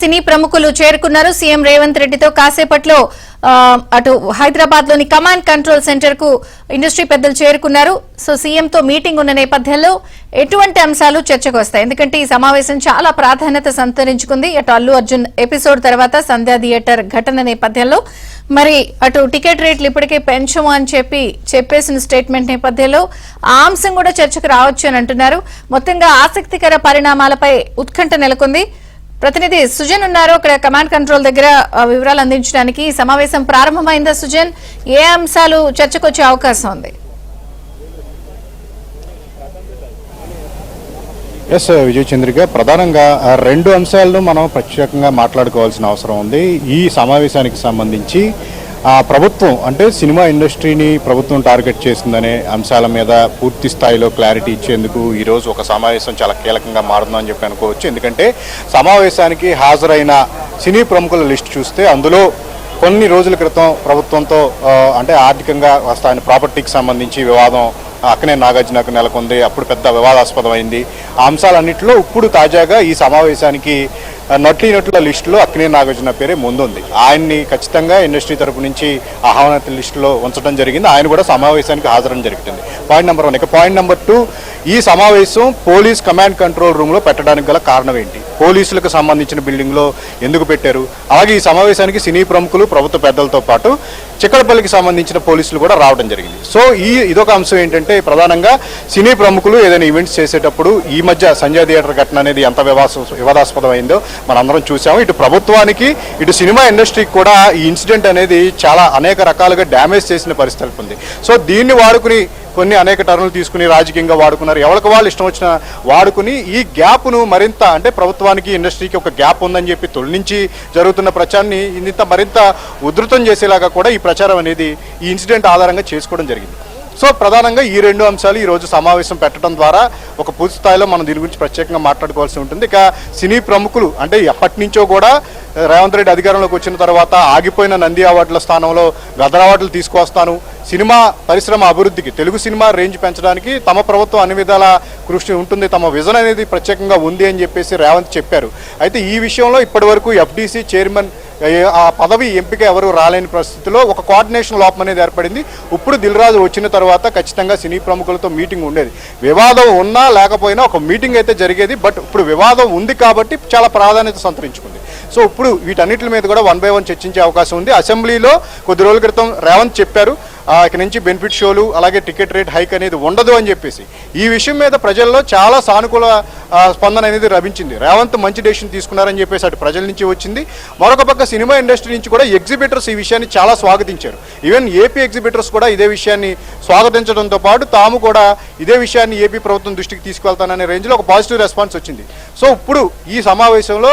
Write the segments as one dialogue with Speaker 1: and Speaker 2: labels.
Speaker 1: సినీ ప్రముఖులు చేరుకున్నారు. సీఎం రేవంత్ రెడ్డితో కాసేపట్లో అటు హైదరాబాద్లోని కమాండ్ కంట్రోల్ సెంటర్కు ఇండస్ట్రీ పెద్దలు చేరుకున్నారు. సో సీఎం తో మీటింగ్ ఉన్న నేపథ్యంలో ఎటువంటి అంశాలు చర్చకు వస్తాయి? ఎందుకంటే ఈ సమావేశం చాలా ప్రాధాన్యత సంతరించుకుంది. అటు అల్లు అర్జున్ ఎపిసోడ్ తర్వాత సంధ్యా థియేటర్ ఘటన నేపథ్యంలో. మరి అటు టికెట్ రేట్లు ఇప్పటికే పెంచము అని చెప్పి చెప్పేసిన స్టేట్మెంట్ నేపథ్యంలో ఆ అంశం కూడా చర్చకు రావచ్చు అని అంటున్నారు. మొత్తంగా ఆసక్తికర పరిణామాలపై ఉత్కంఠ నెలకొంది. ప్రతినిధి సుజన్ ఉన్నారు. అక్కడ కమాండ్ కంట్రోల్ దగ్గర వివరాలు అందించడానికి సమావేశం ప్రారంభమైందా సుజన్? ఏ అంశాలు చర్చకొచ్చే అవకాశం ఉంది?
Speaker 2: ఎస్ విజయ్ చంద్రిక ప్రధానంగా రెండు అంశాలను మనం ప్రత్యేకంగా మాట్లాడుకోవాల్సిన అవసరం ఉంది. ఈ సమావేశానికి సంబంధించి ప్రభుత్వం అంటే సినిమా ఇండస్ట్రీని ప్రభుత్వం టార్గెట్ చేసిందనే అంశాల మీద పూర్తి స్థాయిలో క్లారిటీ ఇచ్చేందుకు ఈరోజు ఒక సమావేశం చాలా కీలకంగా మారుతుందని చెప్పి అనుకోవచ్చు. ఎందుకంటే సమావేశానికి హాజరైన సినీ ప్రముఖుల లిస్ట్ చూస్తే అందులో కొన్ని రోజుల క్రితం ప్రభుత్వంతో అంటే ఆర్థికంగా వస్తాయని ప్రాపర్టీకి సంబంధించి వివాదం అక్కనే నాగార్జునకు నెలకొంది అప్పుడు పెద్ద వివాదాస్పదమైంది. ఆ అంశాలన్నింటిలో ఇప్పుడు తాజాగా ఈ సమావేశానికి నటి నటుల లిస్టులో అక్కినే నాగార్జున పేరే ముందుంది. ఆయన్ని ఖచ్చితంగా ఇండస్ట్రీ తరపు నుంచి ఆహ్వానితుల లిస్టులో ఉంచడం జరిగింది. ఆయన కూడా సమావేశానికి హాజరడం జరుగుతుంది. పాయింట్ నెంబర్ వన్ ఇక పాయింట్ నెంబర్ టూ ఈ సమావేశం పోలీస్ కమాండ్ కంట్రోల్ రూమ్లో పెట్టడానికి గల కారణం ఏంటి? పోలీసులకు సంబంధించిన బిల్డింగ్లో ఎందుకు పెట్టారు? అలాగే ఈ సమావేశానికి సినీ ప్రముఖులు ప్రభుత్వ పెద్దలతో పాటు చిక్కడపల్లికి సంబంధించిన పోలీసులు కూడా రావడం జరిగింది. సో ఈ ఇదొక అంశం ఏంటంటే ప్రధానంగా సినీ ప్రముఖులు ఏదైనా ఈవెంట్స్ చేసేటప్పుడు ఈ మధ్య సంజయ్ థియేటర్ ఘటన అనేది ఎంత వివాస వివాదాస్పదమైందో మనందరం చూసాము ఇటు ప్రభుత్వానికి ఇటు సినిమా ఇండస్ట్రీకి కూడా ఈ ఇన్సిడెంట్ అనేది చాలా అనేక రకాలుగా డ్యామేజ్ చేసిన పరిస్థితి ఉంది. సో దీన్ని వాడుకుని కొన్ని అనేక టర్నులు తీసుకుని రాజకీయంగా వాడుకున్నారు. ఎవరికి వాళ్ళు ఇష్టం వచ్చిన వాడుకుని ఈ గ్యాప్ను మరింత అంటే ప్రభుత్వానికి ఇండస్ట్రీకి ఒక గ్యాప్ ఉందని చెప్పి తొలగించి జరుగుతున్న ప్రచారాన్ని ఇంత మరింత ఉధృతం చేసేలాగా కూడా ఈ ప్రచారం అనేది ఈ ఇన్సిడెంట్ ఆధారంగా చేసుకోవడం జరిగింది. సో ప్రధానంగా ఈ రెండు అంశాలు ఈ రోజు సమావేశం పెట్టడం ద్వారా ఒక పూర్తి స్థాయిలో మనం దీని గురించి ప్రత్యేకంగా మాట్లాడుకోవాల్సి ఉంటుంది. ఇక సినీ ప్రముఖులు అంటే ఎప్పటి నుంచో కూడా రేవంత్ రెడ్డి అధికారంలోకి వచ్చిన తర్వాత ఆగిపోయిన నంది అవార్డుల స్థానంలో గదర్ అవార్డులు తీసుకొస్తాను సినిమా పరిశ్రమ అభివృద్ధికి తెలుగు సినిమా రేంజ్ పెంచడానికి తమ ప్రభుత్వం అన్ని విధాల కృషి ఉంటుంది తమ విజన్ అనేది ప్రత్యేకంగా ఉంది అని చెప్పేసి రేవంత్ చెప్పారు. అయితే ఈ విషయంలో ఇప్పటివరకు ఎఫ్డీసీ చైర్మన్ ఆ పదవి ఎంపిక ఎవరు రాలేని పరిస్థితిలో ఒక కోఆర్డినేషన్ లోపం అనేది ఏర్పడింది. ఇప్పుడు దిల్రాజు వచ్చిన తర్వాత ఖచ్చితంగా సినీ ప్రముఖులతో మీటింగ్ ఉండేది. వివాదం ఉన్నా లేకపోయినా ఒక మీటింగ్ అయితే జరిగేది. బట్ ఇప్పుడు వివాదం ఉంది కాబట్టి చాలా ప్రాధాన్యత సంతరించుకుంది. సో ఇప్పుడు వీటన్నిటి మీద కూడా వన్ బై వన్ చర్చించే అవకాశం ఉంది. అసెంబ్లీలో కొద్ది రోజుల క్రితం రేవంత్ చెప్పారు. ఇక్కడ నుంచి బెనిఫిట్ షోలు అలాగే టికెట్ రేట్ హైక్ అనేది ఉండదు అని చెప్పేసి. ఈ విషయం మీద ప్రజల్లో చాలా సానుకూల స్పందన అనేది లభించింది. రేవంత్ మంచి డెసిషన్ తీసుకున్నారని చెప్పేసి అటు ప్రజల నుంచి వచ్చింది. మరొక పక్క సినిమా ఇండస్ట్రీ నుంచి కూడా ఎగ్జిబిటర్స్ ఈ విషయాన్ని చాలా స్వాగతించారు. ఈవెన్ ఏపీ ఎగ్జిబిటర్స్ కూడా ఇదే విషయాన్ని స్వాగతించడంతో పాటు తాము కూడా ఇదే విషయాన్ని ఏపీ ప్రభుత్వం దృష్టికి తీసుకెళ్తాననే రేంజ్లో ఒక పాజిటివ్ రెస్పాన్స్ వచ్చింది. సో ఇప్పుడు ఈ సమావేశంలో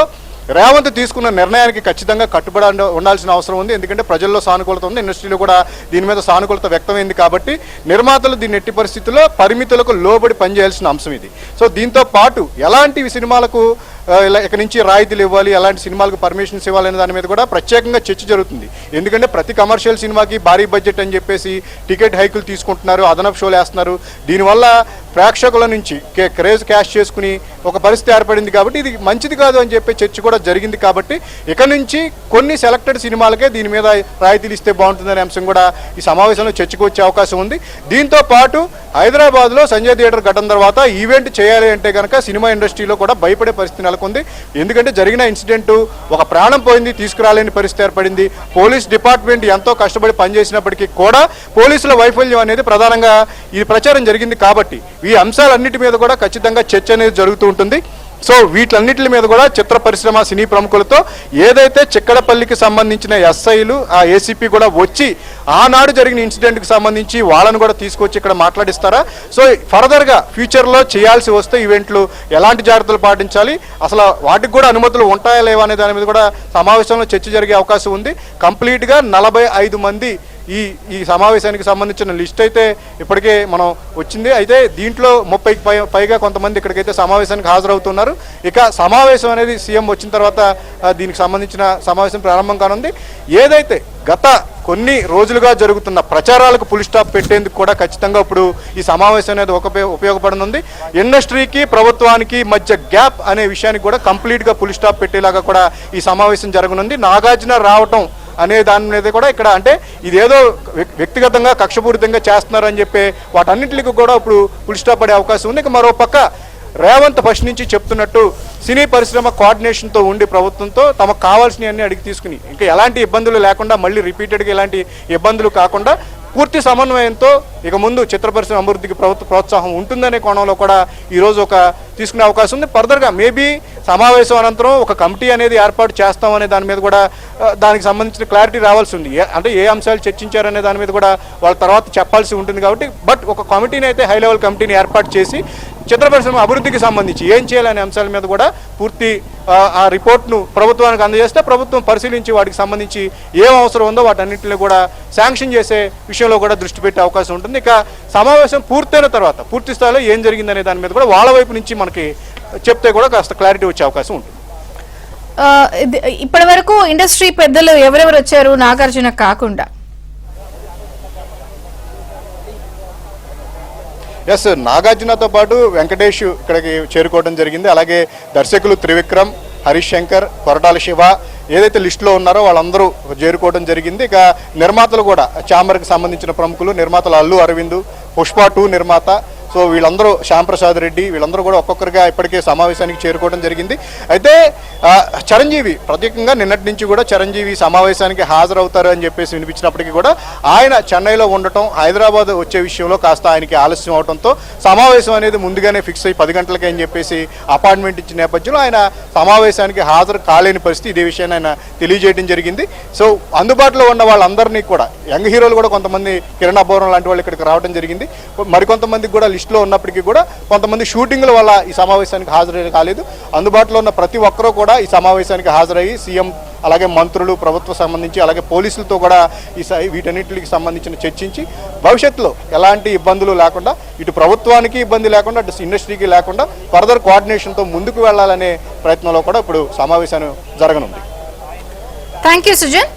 Speaker 2: రేవంత్ తీసుకున్న నిర్ణయానికి ఖచ్చితంగా కట్టుబడి ఉండాల్సిన అవసరం ఉంది. ఎందుకంటే ప్రజల్లో సానుకూలత ఉంది. ఇండస్ట్రీలో కూడా దీని మీద సానుకూలత వ్యక్తమైంది కాబట్టి నిర్మాతలు దీన్ని ఎట్టి పరిస్థితుల్లో పరిమితులకు లోబడి పనిచేయాల్సిన అంశం ఇది. సో దీంతో పాటు ఎలాంటి సినిమాలకు ఇలా ఇక్కడ నుంచి రాయితీలు ఇవ్వాలి ఎలాంటి సినిమాలకు పర్మిషన్స్ ఇవ్వాలి అనే దాని మీద కూడా ప్రత్యేకంగా చర్చ జరుగుతుంది. ఎందుకంటే ప్రతి కమర్షియల్ సినిమాకి భారీ బడ్జెట్ అని చెప్పేసి టికెట్ హైకులు తీసుకుంటున్నారు అదనపు షోలు వేస్తున్నారు. దీనివల్ల ప్రేక్షకుల నుంచి కే- క్రేజ్ క్యాష్ చేసుకుని ఒక పరిస్థితి ఏర్పడింది కాబట్టి ఇది మంచిది కాదు అని చెప్పి చర్చ కూడా జరిగింది కాబట్టి ఇక నుంచి కొన్ని సెలెక్టెడ్ సినిమాలకే దీని మీద రాయితీలు ఇస్తే బాగుంటుందనే అంశం కూడా ఈ సమావేశంలో చర్చకు వచ్చే అవకాశం ఉంది. దీంతో పాటు హైదరాబాద్లో సంజయ్ థియేటర్ ఘటన తర్వాత ఈవెంట్ చేయాలి అంటే కనుక సినిమా ఇండస్ట్రీలో కూడా భయపడే పరిస్థితి నెలకొంది. ఎందుకంటే జరిగిన ఇన్సిడెంట్ ఒక ప్రాణం పోయింది తీసుకురాలేని పరిస్థితి ఏర్పడింది. పోలీస్ డిపార్ట్మెంట్ ఎంతో కష్టపడి పనిచేసినప్పటికీ కూడా పోలీసుల వైఫల్యం అనేది ప్రధానంగా ఈ ప్రచారం జరిగింది కాబట్టి ఈ అంశాలన్నిటి మీద కూడా ఖచ్చితంగా చర్చ అనేది జరుగుతూ ఉంటుంది. సో వీటన్నిటి మీద కూడా చిత్ర పరిశ్రమ సినీ ప్రముఖులతో ఏదైతే చిక్కడపల్లికి సంబంధించిన ఎస్ఐలు ఆ ఏసీపీ కూడా వచ్చి ఆనాడు జరిగిన ఇన్సిడెంట్కి సంబంధించి వాళ్ళను కూడా తీసుకొచ్చి ఇక్కడ మాట్లాడిస్తారా? సో ఫర్దర్గా ఫ్యూచర్లో చేయాల్సి వస్తే ఈవెంట్లు ఎలాంటి జాగ్రత్తలు పాటించాలి? అసలు వాటికి కూడా అనుమతులు ఉంటాయా లేవా అనే దాని మీద కూడా సమావేశంలో చర్చ జరిగే అవకాశం ఉంది. కంప్లీట్గా నలభై ఐదు మంది ఈ ఈ సమావేశానికి సంబంధించిన లిస్ట్ అయితే ఇప్పటికే మనం వచ్చింది. అయితే దీంట్లో ముప్పై పై పైగా కొంతమంది ఇక్కడికైతే సమావేశానికి హాజరవుతున్నారు. ఇక సమావేశం అనేది సీఎం వచ్చిన తర్వాత దీనికి సంబంధించిన సమావేశం ప్రారంభం కానుంది. ఏదైతే గత కొన్ని రోజులుగా జరుగుతున్న ప్రచారాలకు పులి స్టాప్ పెట్టేందుకు కూడా ఖచ్చితంగా ఇప్పుడు ఈ సమావేశం అనేది ఒక ఉపయోగపడనుంది. ఇండస్ట్రీకి ప్రభుత్వానికి మధ్య గ్యాప్ అనే విషయానికి కూడా కంప్లీట్గా పులి స్టాప్ పెట్టేలాగా కూడా ఈ సమావేశం జరగనుంది. నాగార్జున రావటం అనే దాని మీద కూడా ఇక్కడ అంటే ఇదేదో వ్యక్తిగతంగా కక్షపూరితంగా చేస్తున్నారని చెప్పి వాటన్నింటికి కూడా ఇప్పుడు పులి స్టాప్ పడే అవకాశం ఉంది. ఇక మరో పక్క రేవంత్ ఫస్ట్ నుంచి చెప్తున్నట్టు సినీ పరిశ్రమ కోఆర్డినేషన్తో ఉండి ప్రభుత్వంతో తమకు కావాల్సినవన్నీ అడిగి తీసుకుని ఇంకా ఎలాంటి ఇబ్బందులు లేకుండా మళ్ళీ రిపీటెడ్గా ఎలాంటి ఇబ్బందులు కాకుండా పూర్తి సమన్వయంతో ఇక ముందు చిత్ర పరిశ్రమ అభివృద్ధికి ప్రభుత్వ ప్రోత్సాహం ఉంటుందనే కోణంలో కూడా ఈరోజు ఒక తీసుకునే అవకాశం ఉంది. ఫర్దర్గా మేబీ సమావేశం అనంతరం ఒక కమిటీ అనేది ఏర్పాటు చేస్తామనే దాని మీద కూడా దానికి సంబంధించిన క్లారిటీ రావాల్సి ఉంది. ఏ- అంటే ఏ అంశాలు చర్చించారనే దాని మీద కూడా వాళ్ళ తర్వాత చెప్పాల్సి ఉంటుంది కాబట్టి బట్ ఒక కమిటీని అయితే హై లెవెల్ కమిటీని ఏర్పాటు చేసి చిత్ర పరిశ్రమ అభివృద్ధికి సంబంధించి ఏం చేయాలనే అంశాల మీద కూడా పూర్తి ఆ, రిపోర్ట్ను ప్రభుత్వానికి అందజేస్తే ప్రభుత్వం పరిశీలించి వాటికి సంబంధించి ఏం అవసరం ఉందో వాటన్నింటినీ కూడా శాంక్షన్ చేసే విషయంలో కూడా దృష్టి పెట్టే అవకాశం ఉంటుంది. ఇక సమావేశం పూర్తయిన తర్వాత పూర్తి స్థాయిలో ఏం జరిగిందనే దాని మీద కూడా వాళ్ళ వైపు నుంచి మనకి చెప్తే కూడా కాస్త క్లారిటీ వచ్చే అవకాశం ఉంటుంది.
Speaker 1: ఇప్పటి వరకు ఇండస్ట్రీ పెద్దలు ఎవరెవరు వచ్చారు? నాగార్జున కాకుండా.
Speaker 2: ఎస్ నాగార్జునతో పాటు వెంకటేష్ ఇక్కడికి చేరుకోవడం జరిగింది. అలాగే దర్శకులు త్రివిక్రమ్ హరీష్ శంకర్ కొరటాల శివ ఏదైతే లిస్టులో ఉన్నారో వాళ్ళందరూ చేరుకోవడం జరిగింది. ఇక నిర్మాతలు కూడా చాంబర్కి సంబంధించిన ప్రముఖులు నిర్మాతలు అల్లు అరవింద్ పుష్ప టూ నిర్మాత. సో వీళ్ళందరూ శ్యాంప్రసాద్ రెడ్డి వీళ్ళందరూ కూడా ఒక్కొక్కరిగా ఇప్పటికే సమావేశానికి చేరుకోవడం జరిగింది. అయితే చిరంజీవి ప్రత్యేకంగా నిన్నటి నుంచి కూడా చిరంజీవి సమావేశానికి హాజరవుతారు అని చెప్పేసి వినిపించినప్పటికీ కూడా ఆయన చెన్నైలో ఉండటం హైదరాబాద్ వచ్చే విషయంలో కాస్త ఆయనకి ఆలస్యం అవడంతో సమావేశం అనేది ముందుగానే ఫిక్స్ అయ్యి పది గంటలకి అని చెప్పేసి అపాయింట్మెంట్ ఇచ్చిన నేపథ్యంలో ఆయన సమావేశానికి హాజరు కాలేని పరిస్థితి ఇదే విషయాన్ని ఆయన తెలియజేయడం జరిగింది. సో అందుబాటులో ఉన్న వాళ్ళందరినీ కూడా యంగ్ హీరోలు కూడా కొంతమంది కిరణ్ అబ్బవరం లాంటి వాళ్ళు ఇక్కడికి రావడం జరిగింది. మరికొంతమందికి కూడా లిస్టులో ఉన్నప్పటికీ కూడా కొంతమంది షూటింగ్ల వల్ల ఈ సమావేశానికి హాజరు కాలేదు. అందుబాటులో ఉన్న ప్రతి ఒక్కరూ కూడా ఈ సమావేశానికి హాజరయ్యి సీఎం అలాగే మంత్రులు ప్రభుత్వం సంబంధించి అలాగే పోలీసులతో కూడా ఈ స- వీటన్నిటికి సంబంధించిన చర్చించి భవిష్యత్తులో ఎలాంటి ఇబ్బందులు లేకుండా ఇటు ప్రభుత్వానికి ఇబ్బంది లేకుండా అటు ఇండస్ట్రీకి లేకుండా ఫర్దర్ కోఆర్డినేషన్తో ముందుకు వెళ్ళాలనే ప్రయత్నంలో కూడా ఇప్పుడు సమావేశం జరగనుంది.
Speaker 1: Thank you Sujan